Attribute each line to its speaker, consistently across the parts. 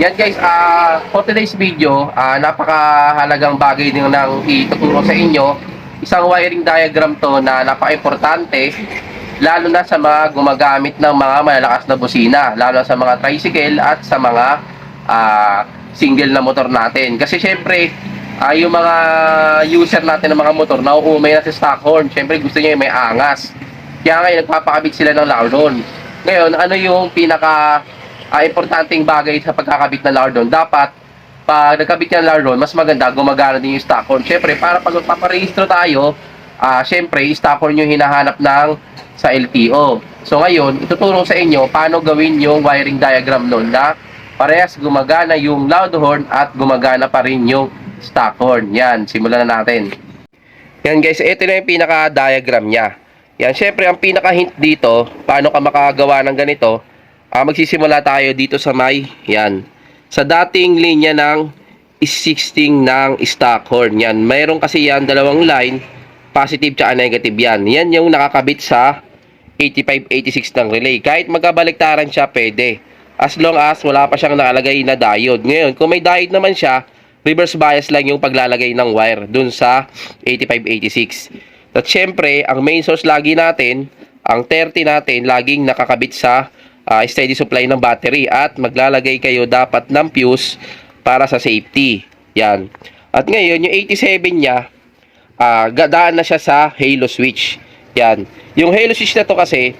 Speaker 1: Yan guys, ah for today's video, ah napakahalagang bagay din nang ituturo sa inyo. Isang wiring diagram to na napaka-importante lalo na sa mga gumagamit ng mga malalakas na busina, lalo sa mga tricycle at sa mga ah, single na motor natin. Kasi syempre, ah, yung mga user natin ng mga motor, nauumay na sa stock horn. Syempre gusto niya yung may angas. Kaya ngayon, nagpapakabit sila ng loud. Ngayon, ano yung pinaka ah, importanteng bagay sa pagkakabit ng loud horn? Dapat, pag nagkabit ka ng loud horn, mas maganda, gumagana din yung stock horn. Syempre, para pag magpaparehistro tayo, ah, syempre, stock horn yung hinahanap ng sa LTO. So ngayon, ituturo sa inyo paano gawin yung wiring diagram nun na parehas gumagana yung loud horn at gumagana pa rin yung stock horn. Yan, simulan na natin. Yan guys, ito na yung pinaka-diagram niya. Yan, syempre ang pinaka-hint dito, paano ka makagawa ng ganito, ah, magsisimula tayo dito sa may, yan, sa dating linya ng 16 ng stock horn. Yan, mayroon kasi yan dalawang line, positive tsaka negative yan. Yan yung nakakabit sa 85-86 ng relay. Kahit magkabaliktaran siya, pwede. As long as wala pa siyang nakalagay na diode. Ngayon, kung may diode naman siya, reverse bias lang yung paglalagay ng wire dun sa 85-86. At syempre, ang main source lagi natin, ang 30 natin, laging nakakabit sa ah, steady supply ng battery. At maglalagay kayo dapat ng fuse para sa safety. Yan. At ngayon, yung 87 niya, ah gadaan na siya sa halo switch. Yan. Yung halo switch na to kasi,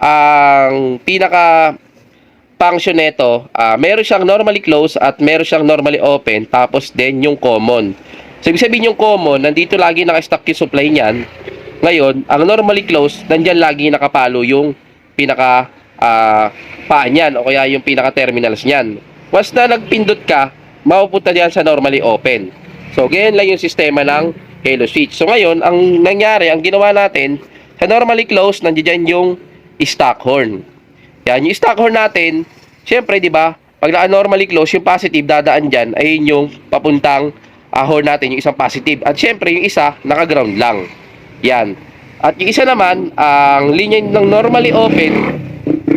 Speaker 1: ang pinaka function nito, ah meron siyang normally closed at meron siyang normally open, tapos then yung common. So, ibig sabihin yung common, nandito lagi naka-stock yung supply niyan. Ngayon, ang normally closed, nandyan lagi nakapalo yung pinaka ah paa niyan o kaya yung pinaka terminals niyan. Once na nagpindot ka, mapupunta diyan sa normally open. So, ganyan lang yung sistema ng halo switch. So, ngayon, ang nangyari, ang ginawa natin, sa normally closed, nandiyan yung stock horn. Yan, yung stock horn natin, syempre, di ba, pag naka-normally close, yung positive dadaan dyan, ay yung papuntang ah, horn natin, yung isang positive. At syempre, yung isa, naka-ground lang. Yan. At yung isa naman, ang linya ng normally open,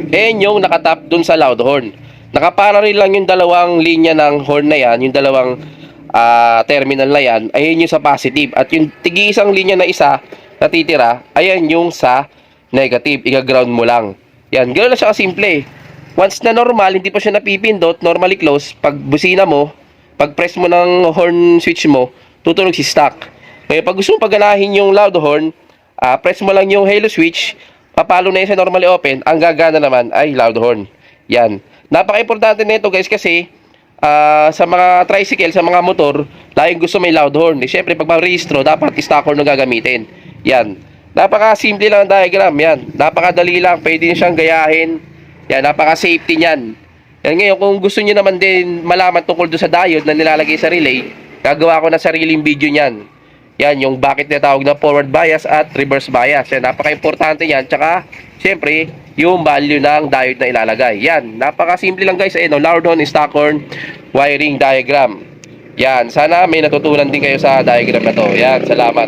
Speaker 1: eh yung nakatap dun sa loud horn. Nakaparallel lang yung dalawang linya ng horn na yan, yung dalawang ah, terminal na yan, ayun yung sa positive. At yung tigi isang linya na isa, natitira, ayan yung sa negative. Iga-ground mo lang. Yan, ganoon lang siya kasimple. Once na normal, hindi pa siya napipindot, normally close, pag busina mo, pag press mo ng horn switch mo, tutunog si stock. Ngayon, pag gusto mo paganahin yung loud horn, ah, press mo lang yung halo switch, papalo na yun sa normally open, ang gagana naman ay loud horn. Yan. Napaka-importante nito guys kasi ah, sa mga tricycle, sa mga motor, laging gusto may loud horn. Eh, Siyempre, pag ma-registro, dapat stock horn na gagamitin. Yan. Napaka-simple lang ang diagram. Yan. Napakadali lang. Pwede nyo siyang gayahin. Yan. Napaka-safety niyan. Yan ngayon, kung gusto niyo naman din malaman tungkol doon sa diode na nilalagay sa relay, gagawa ko na sariling video niyan. Yan, yung bakit tinatawag na forward bias at reverse bias. Yan, napaka-importante yan. Tsaka, syempre, yung value ng diode na ilalagay. Yan, napaka-simple lang guys. Ayun, no, loud horn, stock horn, wiring diagram. Yan, sana may natutunan din kayo sa diagram na to. Yan, salamat.